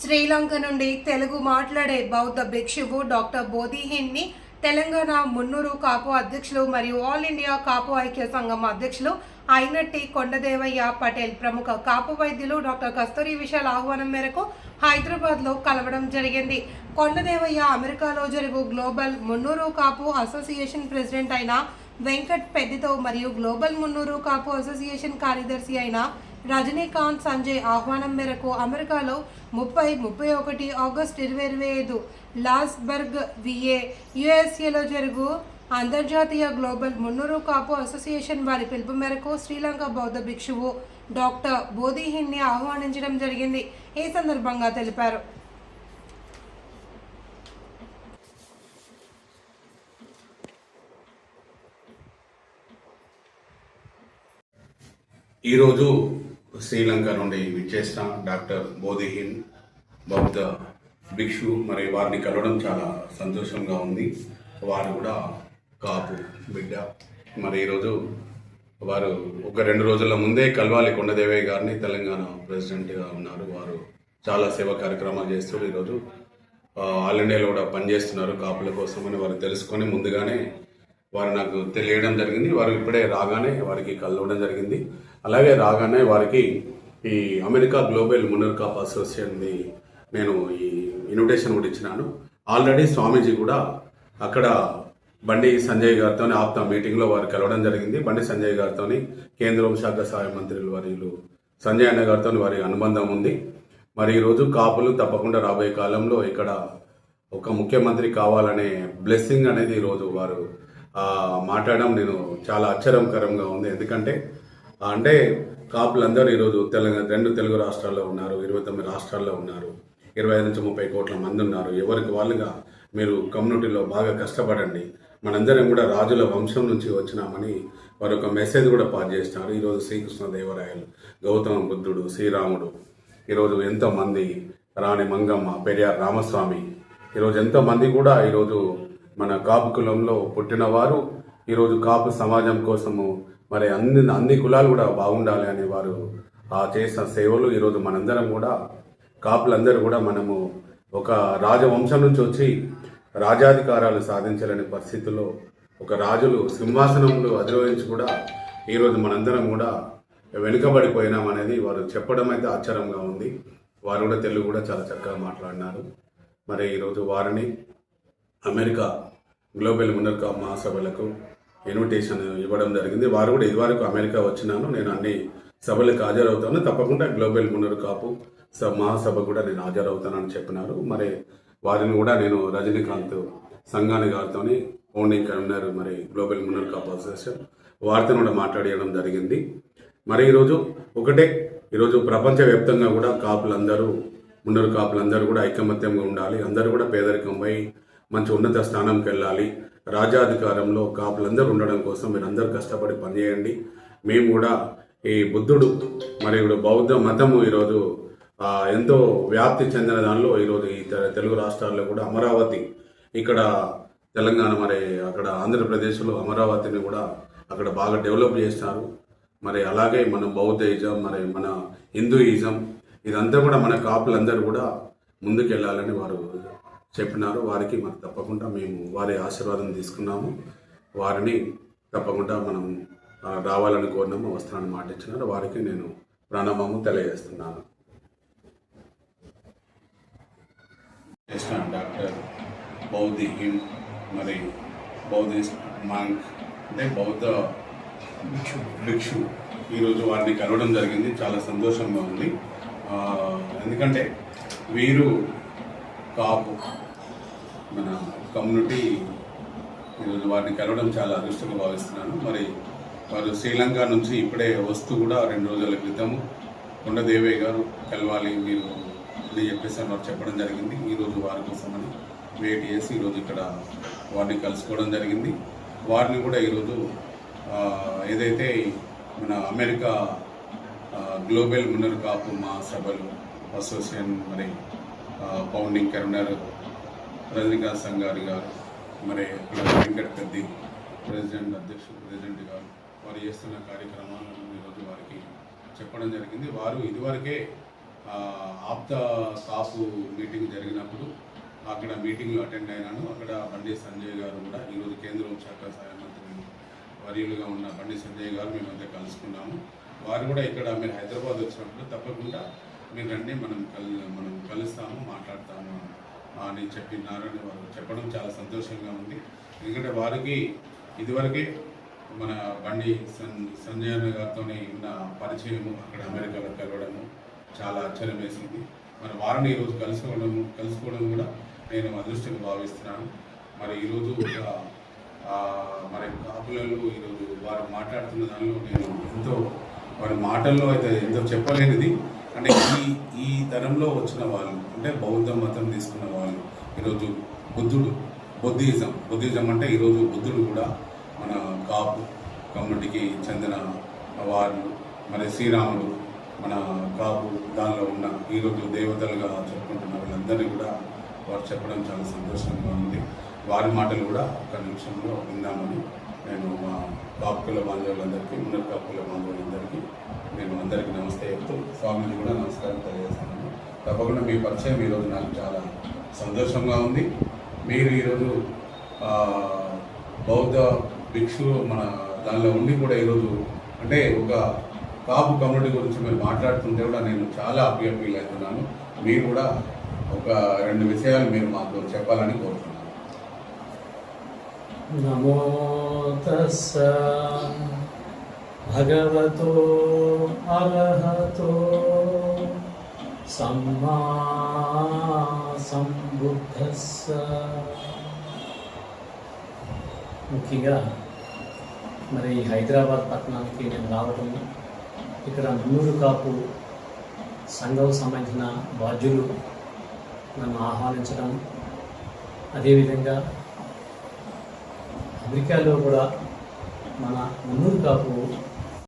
శ్రీలంక నుండి తెలుగు మాట్లాడే బౌద్ధ భిక్షువు డాక్టర్ బోధిహిన్ని తెలంగాణ మున్నూరు కాపు అధ్యక్షులు మరియు ఆల్ ఇండియా కాపు ఐక్య సంఘం అధ్యక్షులు అయినట్టి కొండదేవయ్య పటేల్ ప్రముఖ కాపు వైద్యులు డాక్టర్ కస్తూరి విశాల్ ఆహ్వానం మేరకు హైదరాబాద్లో కలవడం జరిగింది. కొండదేవయ్య అమెరికాలో జరుగు global Munnuru Kapu association president అయిన వెంకట్ పెద్దితో మరియు గ్లోబల్ మున్నూరు కాపు అసోసియేషన్ కార్యదర్శి అయిన రజనీకాంత్ సంజయ్ ఆహ్వానం మేరకు అమెరికాలో ముప్పై ముప్పై ఒకటి ఆగస్టు ఇరవై ఇరవై ఐదు లాస్బర్గ్ విఏ యుఎస్ఏలో జరుగు అంతర్జాతీయ గ్లోబల్ మున్నూరు కాపు అసోసియేషన్ వారి పిలుపు మేరకు శ్రీలంక బౌద్ధ భిక్షువు డాక్టర్ బోధిహిన్ని ఆహ్వానించడం జరిగింది. ఈ సందర్భంగా తెలిపారు. ఈరోజు శ్రీలంక నుండి విచ్చేసిన డాక్టర్ బోధిహిన్ బౌద్ధ భిక్షు మరి వారిని కలవడం చాలా సంతోషంగా ఉంది. వారు కూడా కాపు బిడ్డ. మరి ఈరోజు వారు ఒక రెండు రోజుల ముందే కల్వాలి కొండదేవయ్య గారిని తెలంగాణ ప్రెసిడెంట్గా ఉన్నారు. వారు చాలా సేవా కార్యక్రమాలు చేస్తారు ఈరోజు ఆల్ ఇండియాలో కూడా పనిచేస్తున్నారు కాపుల కోసమని వారు తెలుసుకొని ముందుగానే వారు నాకు తెలియడం జరిగింది. వారు ఇప్పుడే రాగానే వారికి కలవడం జరిగింది. అలాగే రాగానే వారికి ఈ అమెరికా గ్లోబల్ మునర్ కాప్ అసోసియేషన్ది నేను ఈ ఇన్విటేషన్ కూడా ఇచ్చినాను. ఆల్రెడీ స్వామీజీ కూడా అక్కడ బండి సంజయ్ గారితో ఆప్తా మీటింగ్లో వారు కలవడం జరిగింది. బండి సంజయ్ గారితో కేంద్ర హోంశాఖ సహాయ మంత్రులు వారిలు సంజయ్ అన్న గారితో వారి అనుబంధం ఉంది. మరి ఈరోజు కాపులు తప్పకుండా రాబోయే కాలంలో ఇక్కడ ఒక ముఖ్యమంత్రి కావాలనే బ్లెస్సింగ్ అనేది ఈరోజు వారు మాట్లాడడం నేను చాలా ఆశ్చర్యకరంగా ఉంది. ఎందుకంటే అంటే కాపులందరూ ఈరోజు తెలంగాణ రెండు తెలుగు రాష్ట్రాల్లో ఉన్నారు ఇరవై తొమ్మిది రాష్ట్రాల్లో ఉన్నారు ఇరవై ఐదు నుంచి ముప్పై కోట్ల మంది ఉన్నారు. ఎవరికి వాళ్ళుగా మీరు కమ్యూనిటీలో బాగా కష్టపడండి. మనందరం కూడా రాజుల వంశం నుంచి వచ్చినామని వారు ఒక మెసేజ్ కూడా పాస్ చేసినారు. ఈరోజు శ్రీకృష్ణ దేవరాయలు గౌతమ బుద్ధుడు శ్రీరాముడు ఈరోజు ఎంతో మంది రాణి మంగమ్మ పెరియార్ రామస్వామి ఈరోజు ఎంతోమంది కూడా ఈరోజు మన కాపు కులంలో పుట్టినవారు ఈరోజు కాపు సమాజం కోసము మరి అన్ని అన్ని కులాలు కూడా బాగుండాలి అని వారు ఆ చేసిన సేవలు ఈరోజు మనందరం కూడా కాపులందరూ కూడా మనము ఒక రాజవంశం నుంచి వచ్చి రాజాధికారాలు సాధించాలనే పరిస్థితుల్లో ఒక రాజులు సింహాసనంలో అధిరోహించి కూడా ఈరోజు మనందరం కూడా వెనుకబడిపోయినామనేది వారు చెప్పడం అయితే ఆశ్చర్యంగా ఉంది. వారు కూడా తెలుగు కూడా చాలా చక్కగా మాట్లాడినారు. మరి ఈరోజు వారిని అమెరికా గ్లోబల్ మునర్ కాప్ మహాసభలకు ఇన్విటేషన్ ఇవ్వడం జరిగింది. వారు కూడా ఇదివరకు అమెరికా వచ్చినాను. నేను అన్ని సభలకు హాజరవుతాను. తప్పకుండా గ్లోబల్ మునర్ కాపు మహాసభ కూడా నేను హాజరవుతానని చెప్పినారు. మరి వారిని కూడా నేను రజనీకాంత్ సంఘాని గారితోని ఓన్లీ కన్వీనర్ మరి గ్లోబల్ మునర్ కాపు అసోసియేషన్ వారితో కూడా మాట్లాడేయడం జరిగింది. మరి ఈరోజు ఒకటే. ఈరోజు ప్రపంచవ్యాప్తంగా కూడా కాపులందరూ మున్నరు కాపులందరూ కూడా ఐకమత్యంగా ఉండాలి. అందరూ కూడా పేదరికం పోయి మంచి ఉన్నత స్థానంకి వెళ్ళాలి. రాజాధికారంలో కాపులందరూ ఉండడం కోసం మీరు కష్టపడి పనిచేయండి. మేము కూడా ఈ బుద్ధుడు మరి ఇప్పుడు బౌద్ధ మతము ఈరోజు ఎంతో వ్యాప్తి చెందిన దానిలో ఈరోజు ఈ తెలుగు రాష్ట్రాల్లో కూడా అమరావతి ఇక్కడ తెలంగాణ మరి అక్కడ ఆంధ్రప్రదేశ్లో అమరావతిని కూడా అక్కడ బాగా డెవలప్ చేస్తారు. మరి అలాగే మన బౌద్ధయిజం మరి మన హిందూయిజం ఇదంతా కూడా మన కాపులందరూ కూడా ముందుకెళ్ళాలని వారు చెప్పినారు. వారికి మరి తప్పకుండా మేము వారి ఆశీర్వాదం తీసుకున్నాము. వారిని తప్పకుండా మనం రావాలని కోరినాము. వస్తానని మాట ఇచ్చినారు వారికి నేను ప్రణామము తెలియజేస్తున్నాను. చేసిన డాక్టర్ బౌద్ధి హిమ్ మరి బౌద్ధిస్ట్ మాంక్ అంటే బౌద్ధ భిక్షు. ఈరోజు వారిని కలవడం జరిగింది. చాలా సంతోషంగా ఉంది. ఎందుకంటే వీరు కాపు. మన కమ్యూనిటీ ఈరోజు వారిని కలవడం చాలా అదృష్టంగా భావిస్తున్నాను. మరి వారు శ్రీలంక నుంచి ఇప్పుడే వస్తూ కూడా రెండు రోజుల క్రితము కొండదేవే గారు కలవాలి మీరు అని చెప్పేసి వారు చెప్పడం జరిగింది. ఈరోజు వారి కోసమని వెయిట్ చేసి ఈరోజు ఇక్కడ వారిని కలుసుకోవడం జరిగింది. వారిని కూడా ఈరోజు ఏదైతే మన అమెరికా గ్లోబల్ మునర్ కాపు మా సభలు అసోసియేషన్ మరి founding founding convener Rajinikanth Sangani garu మరి ఇక్కడ వెంకట్ పెద్ది ప్రెసిడెంట్ అధ్యక్షుడు ప్రెసిడెంట్ గారు వారు చేస్తున్న కార్యక్రమాలను ఈరోజు వారికి చెప్పడం జరిగింది. వారు ఇదివరకే ఆప్త కాపు మీటింగ్ జరిగినప్పుడు అక్కడ మీటింగ్లో అటెండ్ అయినాను. అక్కడ బండి సంజయ్ గారు కూడా ఈరోజు కేంద్ర హోంశాఖ సహాయ మంత్రి వర్యులుగా ఉన్న బండి సంజయ్ గారు మేము కలుసుకున్నాము. వారు కూడా ఇక్కడ మీరు హైదరాబాద్ వచ్చినప్పుడు తప్పకుండా మీరు రండి మనం కల్ మనం కలుస్తాము మాట్లాడతాము అని చెప్పినారని వారు చెప్పడం చాలా సంతోషంగా ఉంది. ఎందుకంటే వారికి ఇదివరకే మన బండి సన్ సంజయ్ అన్న గారితో ఉన్న పరిచయము అక్కడ అమెరికాలో కలవడము చాలా ఆశ్చర్యం వేసింది మరి వారిని ఈరోజు కలుసుకోవడం కలుసుకోవడం కూడా నేను అదృష్టంగా భావిస్తున్నాను. మరి ఈరోజు మరి కాపులలో ఈరోజు వారు మాట్లాడుతున్న దానిలో నేను ఎంతో వారి మాటల్లో అయితే ఎంతో చెప్పలేనిది. అంటే ఈ ఈ తరంలో వచ్చిన వాళ్ళు అంటే బౌద్ధ మతం తీసుకున్న వాళ్ళు ఈరోజు బుద్ధుడు బుద్ధిజం. బుద్ధిజం అంటే ఈరోజు బుద్ధుడు కూడా మన కాపు కమ్యూనిటీకి చెందిన వారు మరి శ్రీరాముడు మన కాపు దానిలో ఉన్న ఈరోజు దేవతలుగా చెప్పుకుంటున్న వాళ్ళందరినీ కూడా వారు చెప్పడం చాలా సంతోషంగా ఉంది. వారి మాటలు కూడా ఒక నిమిషంలో విందామని నేను మా కాపుల బాంధవులందరికీ ఉన్నత కాపుల బాంధవులందరికీ నేను అందరికీ నమస్తే చెప్తూ స్వామిజీ కూడా నమస్కారం తెలియజేస్తున్నాను. తప్పకుండా మీ పరిచయం ఈరోజు నాకు చాలా సంతోషంగా ఉంది. మీరు ఈరోజు బౌద్ధ భిక్షు మన దానిలో ఉండి కూడా ఈరోజు అంటే ఒక కాపు కమ్యూనిటీ గురించి మీరు మాట్లాడుతుంటే కూడా నేను చాలా హ్యాపీగా ఫీల్ అవుతున్నాను. మీరు కూడా ఒక రెండు విషయాలు మీరు మాకు చెప్పాలని కోరుతున్నాను. నమో తస్స. భగవతో అర్హతో. సమ్మా సంబుద్ధస్స. ముఖ్యంగా మరి హైదరాబాద్ పట్టణానికి నేను రావడం ఇక్కడ మున్నూరు కాపు సంఘం సంబంధించిన బాధ్యులు నన్ను ఆహ్వానించడం అదేవిధంగా అమెరికాలో కూడా మన మున్నూరు కాపు